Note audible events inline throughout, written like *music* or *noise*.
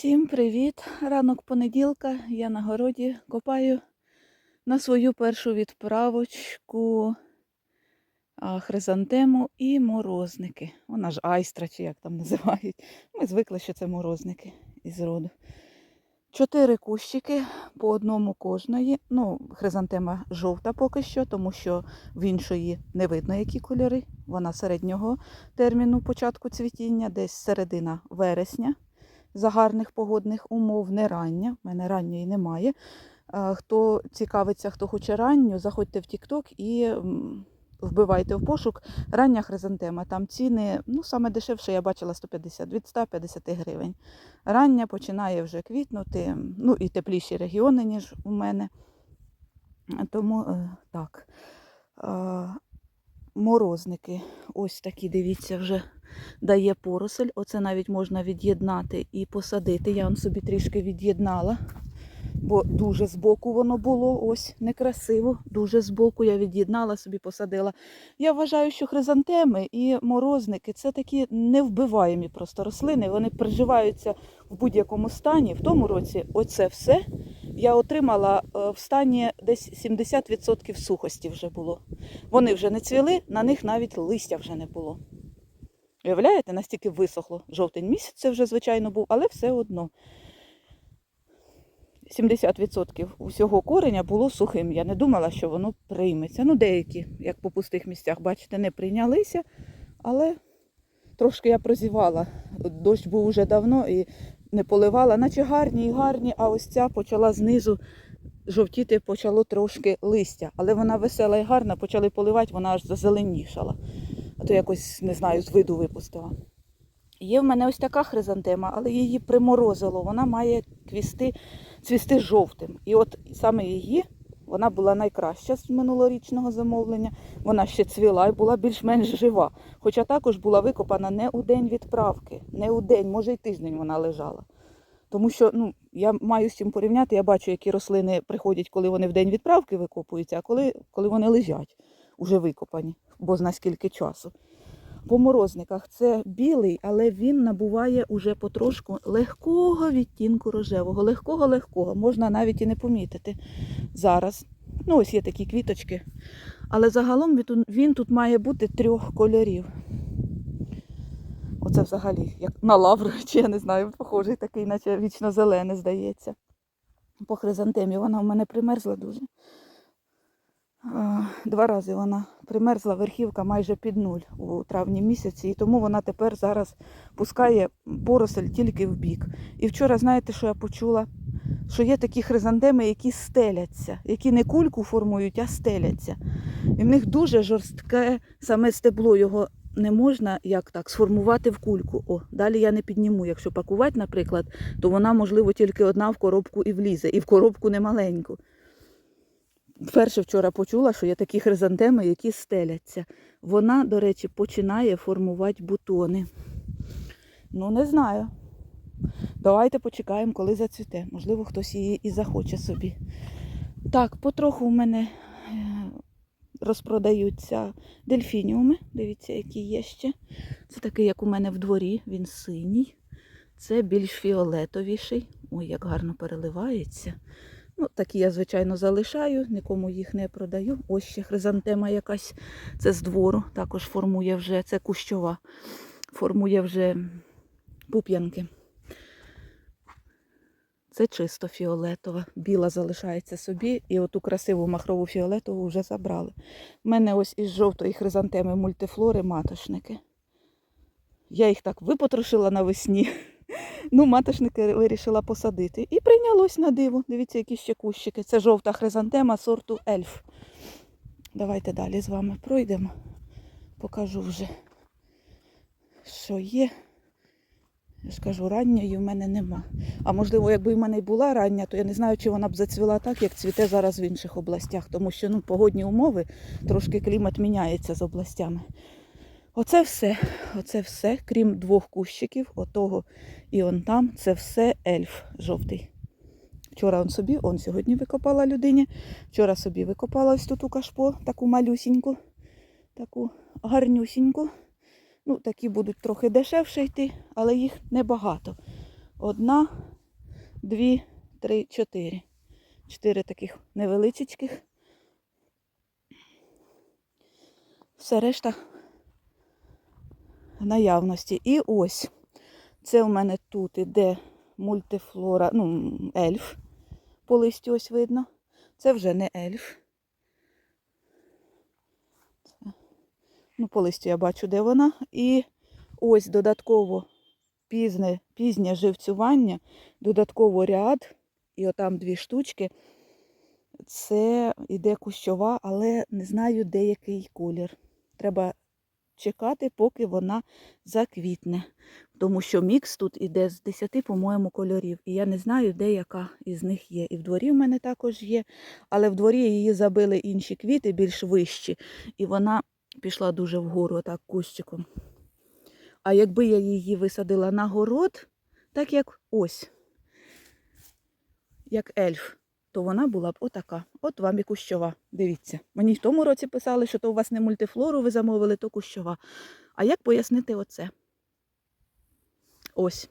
Всім привіт! Ранок понеділка. Я на городі копаю на свою першу відправочку хризантему і морозники. Вона ж айстра, чи як там називають. Ми звикли, що це морозники із роду. Чотири кущики по одному кожної. Ну, хризантема жовта поки що, тому що в іншої не видно, які кольори. Вона середнього терміну початку цвітіння, десь середина вересня за гарних погодних умов, не рання. У мене ранньої немає. Е, Хто цікавиться, хто хоче ранню, заходьте в TikTok і вбивайте в пошук рання хризантема. Там ціни, ну саме дешевше я бачила 150, від 150 гривень. Рання починає вже квітнути, ну і тепліші регіони, ніж у мене. Тому е, так. Е, Морозники, ось такі, дивіться, вже дає поросель. Оце навіть можна від'єднати і посадити. Я вам собі трішки від'єднала, бо дуже збоку воно було, ось некрасиво. Дуже збоку я від'єднала, собі посадила. Я вважаю, що хризантеми і морозники це такі невбиваємі просто рослини. Вони приживаються в будь-якому стані. В тому році оце все я отримала е, в стані десь 70% сухості вже було. Вони вже не цвіли, на них навіть листя вже не було. Уявляєте, настільки висохло. Жовтень місяць це вже, звичайно, був, але все одно. 70% усього кореня було сухим. Я не думала, що воно прийметься. Ну, деякі, як по пустих місцях, бачите, не прийнялися, але трошки я прозівала. Дощ був уже давно і не поливала, наче гарні і гарні, а ось ця почала знизу жовтіти, почало трошки листя. Але вона весела і гарна, почали поливати, вона аж зазеленішала. А то якось, не знаю, з виду випустила. Є в мене ось така хризантема, але її приморозило. Вона має квісти, цвісти жовтим. І от саме її, вона була найкраща з минулорічного замовлення. Вона ще цвіла і була більш-менш жива. Хоча також була викопана не у день відправки, не у день, може й тиждень вона лежала. Тому що ну, я маю з чим порівняти, я бачу, які рослини приходять, коли вони в день відправки викопуються, а коли, коли вони лежать, уже викопані, бо зна скільки часу. По морозниках це білий, але він набуває уже потрошку легкого відтінку рожевого. Легкого-легкого, можна навіть і не помітити зараз. Ну, ось є такі квіточки. Але загалом він тут має бути трьох кольорів. Оце взагалі, як на лавру, *laughs* чи я не знаю, похожий такий, наче вічно зелене, здається. По хризантемі вона в мене примерзла дуже. Два рази вона примерзла верхівка майже під нуль у травні місяці, і тому вона тепер зараз пускає поросель тільки в бік. І вчора, знаєте, що я почула? Що є такі хризантеми, які стеляться, які не кульку формують, а стеляться. І в них дуже жорстке саме стебло його не можна як так сформувати в кульку. О, далі я не підніму. Якщо пакувати, наприклад, то вона, можливо, тільки одна в коробку і влізе, і в коробку не маленьку. Вперше вчора почула, що є такі хризантеми, які стеляться. Вона, до речі, починає формувати бутони. Ну, не знаю. Давайте почекаємо, коли зацвіте. Можливо, хтось її і захоче собі. Так, потроху у мене е, розпродаються дельфініуми. Дивіться, які є ще. Це такий, як у мене в дворі, він синій. Це більш фіолетовіший. Ой, як гарно переливається. Ну, такі я, звичайно, залишаю, нікому їх не продаю. Ось ще хризантема якась. Це з двору. Також формує вже, це кущова, формує вже пуп'янки. Це чисто фіолетова. Біла залишається собі, і оту красиву махрову фіолетову вже забрали. У мене ось із жовтої хризантеми мультифлори матошники. Я їх так випотрошила навесні. Ну, матошники вирішила посадити. І прийнялось на диво. Дивіться, які ще кущики. Це жовта хризантема сорту ельф. Давайте далі з вами пройдемо. Покажу вже, що є. Я ж кажу, ранньої в мене нема. А можливо, якби в мене й була рання, то я не знаю, чи вона б зацвіла так, як цвіте зараз в інших областях. Тому що ну, погодні умови, трошки клімат міняється з областями. Оце все, оце все, крім двох кущиків, отого і он там, це все ельф жовтий. Вчора он собі, он сьогодні викопала людині. Вчора собі викопала ось тут у кашпо, таку малюсіньку, таку гарнюсіньку. Ну, такі будуть трохи дешевше йти, але їх небагато. Одна, дві, три, чотири. Чотири таких невеличких. Все решта наявності. І ось. Це у мене тут іде мультифлора, ну, ельф. По листю ось видно. Це вже не ельф. Ну, по листю я бачу, де вона. І ось додатково пізне, пізнє живцювання, додатково ряд, і отам дві штучки. Це іде кущова, але не знаю, де який колір. Треба чекати, поки вона заквітне. Тому що мікс тут іде з 10, по-моєму, кольорів. І я не знаю, де яка із них є. І в дворі в мене також є. Але в дворі її забили інші квіти, більш вищі. І вона пішла дуже вгору, отак кущиком. А якби я її висадила на город, так як ось, як ельф, то вона була б отака. От вам і кущова. Дивіться. Мені в тому році писали, що то у вас не мультифлору ви замовили, то кущова. А як пояснити оце? Ось.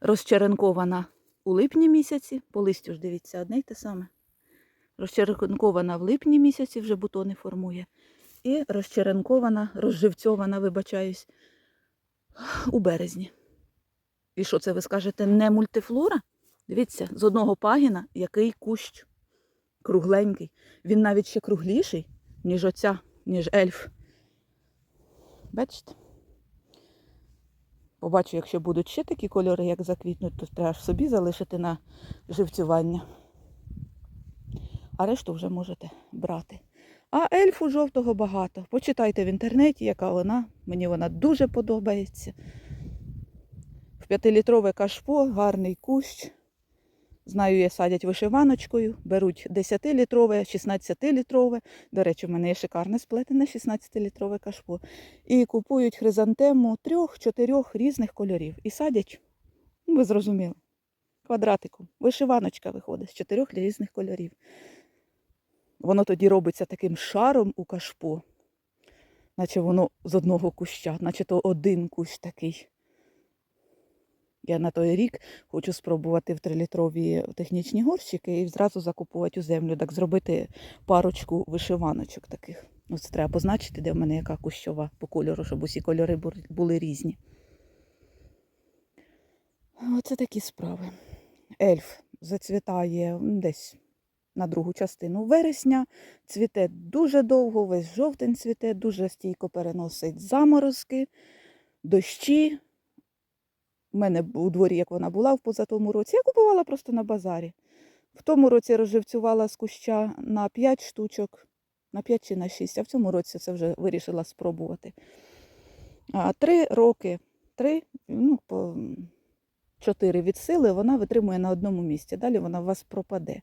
Розчеренкована у липні місяці, по листю ж дивіться, одне й те саме. Розчеренкована в липні місяці, вже бутони формує. І розчеренкована, розживцьована, вибачаюсь, у березні. І що це ви скажете, не мультифлора? Дивіться, з одного пагіна який кущ кругленький. Він навіть ще кругліший, ніж оця, ніж ельф. Бачите? Побачу, якщо будуть ще такі кольори, як заквітнуть, то треба ж собі залишити на живцювання. А решту вже можете брати. А ельфу жовтого багато. Почитайте в інтернеті, яка вона. Мені вона дуже подобається. В п'ятилітрове кашпо, гарний кущ. Знаю, я садять вишиваночкою, беруть 10-літрове, 16-літрове. До речі, в мене є шикарне сплетене 16-літрове кашпо. І купують хризантему трьох-чотирьох різних кольорів. І садять, ну, ви зрозуміли, квадратиком. Вишиваночка виходить з чотирьох різних кольорів. Воно тоді робиться таким шаром у кашпо, наче воно з одного куща, наче то один кущ такий. Я на той рік хочу спробувати в трилітрові технічні горщики і зразу закупувати у землю, так зробити парочку вишиваночок таких. Ну, це треба позначити, де в мене яка кущова по кольору, щоб усі кольори були різні. Оце такі справи. Ельф зацвітає десь на другу частину вересня, цвіте дуже довго, весь жовтень цвіте, дуже стійко переносить заморозки, дощі. У мене у дворі, як вона була в позатому році, я купувала просто на базарі. В тому році розживцювала з куща на 5 штучок, на 5 чи на 6, а в цьому році це вже вирішила спробувати. А, три роки, три, ну, по чотири від сили вона витримує на одному місці. Далі вона у вас пропаде.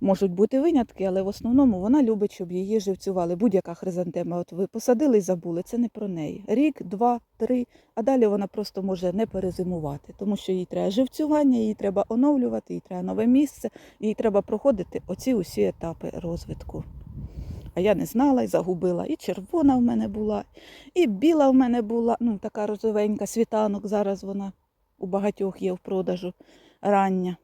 Можуть бути винятки, але в основному вона любить, щоб її живцювали. Будь-яка хризантема. От ви посадили і забули, це не про неї. Рік, два, три, а далі вона просто може не перезимувати, тому що їй треба живцювання, їй треба оновлювати, їй треба нове місце, їй треба проходити оці усі етапи розвитку. А я не знала і загубила. І червона в мене була, і біла в мене була, ну така розовенька, світанок. Зараз вона у багатьох є в продажу рання.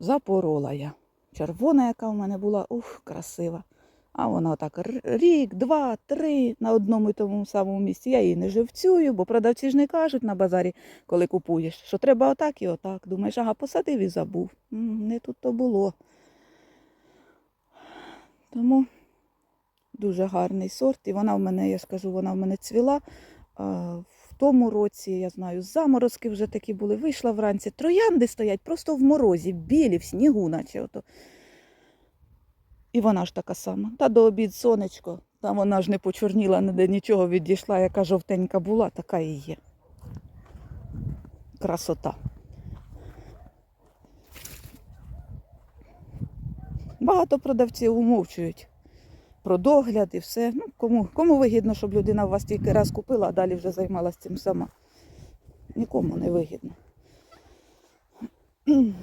Запорола я. Червона, яка в мене була, ух, красива. А вона так рік, два, три на одному і тому самому місці. Я її не живцюю, бо продавці ж не кажуть на базарі, коли купуєш, що треба отак і отак. Думаєш, ага, посадив і забув. Не тут то було. Тому дуже гарний сорт. І вона в мене, я ж кажу, вона в мене цвіла. А, тому році, я знаю, заморозки вже такі були. Вийшла вранці. Троянди стоять просто в морозі, білі, в снігу, наче ото. І вона ж така сама. Та до обід сонечко. Там вона ж не почорніла, ніде нічого відійшла, яка жовтенька була, така і є. Красота. Багато продавців умовчують про догляд і все. Ну, кому, кому вигідно, щоб людина у вас тільки раз купила, а далі вже займалася цим сама. Нікому не вигідно. *clears throat*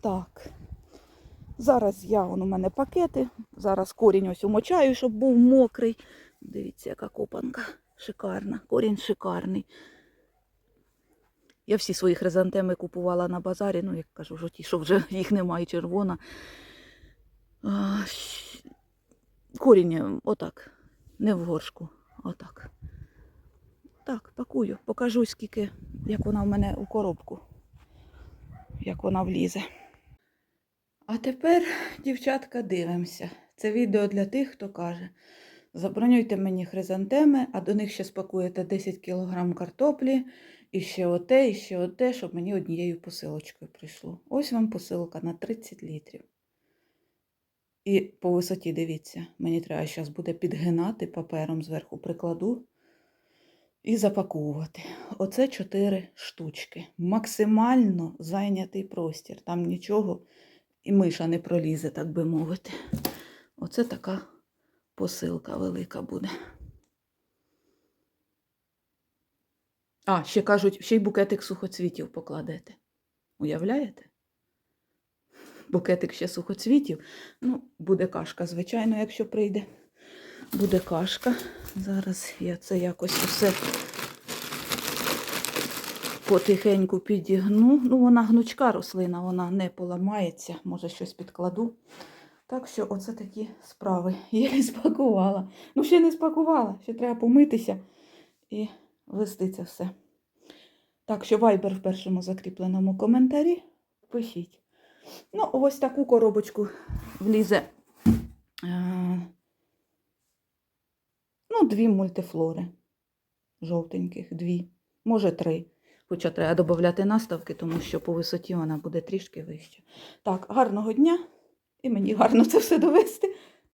Так. Зараз я, вон у мене пакети. Зараз корінь ось умочаю, щоб був мокрий. Дивіться, яка копанка. Шикарна. Корінь шикарний. Я всі свої хризантеми купувала на базарі, ну, як кажу, вже ті, що вже їх немає, червона. А, корінь отак, не в горшку, отак. Так, пакую, покажу, скільки, як вона в мене у коробку, як вона влізе. А тепер, дівчатка, дивимося. Це відео для тих, хто каже: забронюйте мені хризантеми, а до них ще спакуєте 10 кг картоплі, і ще оте, і ще оте, щоб мені однією посилочкою прийшло. Ось вам посилка на 30 літрів. І по висоті, дивіться, мені треба зараз буде підгинати папером зверху прикладу і запаковувати. Оце 4 штучки. Максимально зайнятий простір. Там нічого і миша не пролізе, так би мовити. Оце така посилка велика буде. А, ще кажуть, ще й букетик сухоцвітів покладете. Уявляєте? Букетик ще сухоцвітів. Ну, буде кашка, звичайно, якщо прийде. Буде кашка. Зараз я це якось усе потихеньку підігну. Ну, вона гнучка рослина, вона не поламається, може щось підкладу. Так що оце такі справи. Я її спакувала. Ну, ще не спакувала, ще треба помитися і вести це все. Так що вайбер в першому закріпленому коментарі. Пишіть. Ну, ось таку коробочку влізе. Е, ну, дві мультифлори. Жовтеньких, дві, може три. Хоча треба додати наставки, тому що по висоті вона буде трішки вища. Так, гарного дня і мені гарно це все довести.